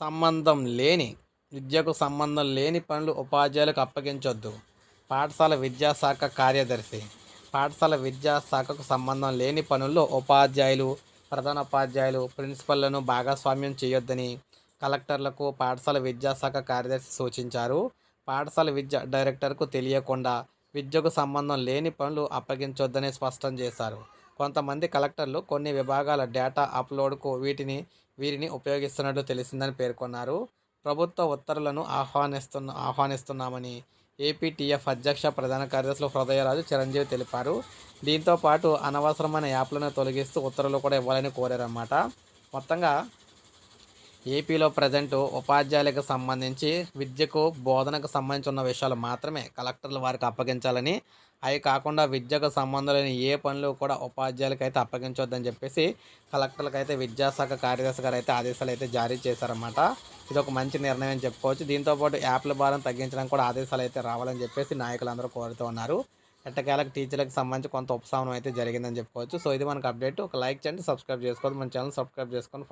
సంబంధం లేని విద్యకు సంబంధం లేని పనులు ఉపాధ్యాయులకు అప్పగించొద్దు. పాఠశాల విద్యాశాఖ కార్యదర్శి పాఠశాల విద్యాశాఖకు సంబంధం లేని పనుల్లో ఉపాధ్యాయులు ప్రధానోపాధ్యాయులు ప్రిన్సిపల్లను భాగస్వామ్యం చేయొద్దని కలెక్టర్లకు పాఠశాల విద్యాశాఖ కార్యదర్శి సూచించారు. పాఠశాల విద్య డైరెక్టర్కు తెలియకుండా విద్యకు సంబంధం లేని పనులు అప్పగించొద్దని స్పష్టం చేశారు. కొంతమంది కలెక్టర్లు కొన్ని విభాగాల డేటా అప్లోడ్కు వీటిని వీరిని ఉపయోగిస్తున్నట్లు తెలిసిందని పేర్కొన్నారు. ప్రభుత్వ ఉత్తర్వులను ఆహ్వానిస్తున్న ఆహ్వానిస్తున్నామని ఏపీటీఎఫ్ అధ్యక్ష ప్రధాన కార్యదర్శులు హృదయరాజు చిరంజీవి తెలిపారు. దీంతో పాటు అనవసరమైన యాప్లను తొలగిస్తూ ఉత్తర్వులు కూడా ఇవ్వాలని కోరారన్నమాట. మొత్తంగా ఏపీలో ప్రజెంట్ ఉపాధ్యాయులకు సంబంధించి విద్యకు బోధనకు సంబంధించి ఉన్న విషయాలు మాత్రమే కలెక్టర్లు వారికి అప్పగించాలని. అవి కాకుండా విద్యకు సంబంధం లేని ఏ పనులు కూడా ఉపాధ్యాయులకు అయితే అప్పగించొద్దని చెప్పేసి కలెక్టర్లకు అయితే విద్యాశాఖ కార్యదర్శి గారు అయితే ఆదేశాలు అయితే జారీ చేశారన్నమాట. ఇది ఒక మంచి నిర్ణయం అని చెప్పుకోవచ్చు. దీంతోపాటు యాప్ల భారం తగ్గించడానికి కూడా ఆదేశాలు అయితే రావాలని చెప్పేసి నాయకులందరూ కోరుతూ ఉన్నారు. ఎట్టకేలకు టీచర్లకు సంబంధించి కొంత ఉపశమనం అయితే జరిగిందని చెప్పుకోవచ్చు. సో ఇది మనకు అప్డేట్. ఒక లైక్ చేయండి సబ్స్క్రైబ్ చేసుకోవద్దు. మన ఛానల్ సబ్స్క్రైబ్ చేసుకొని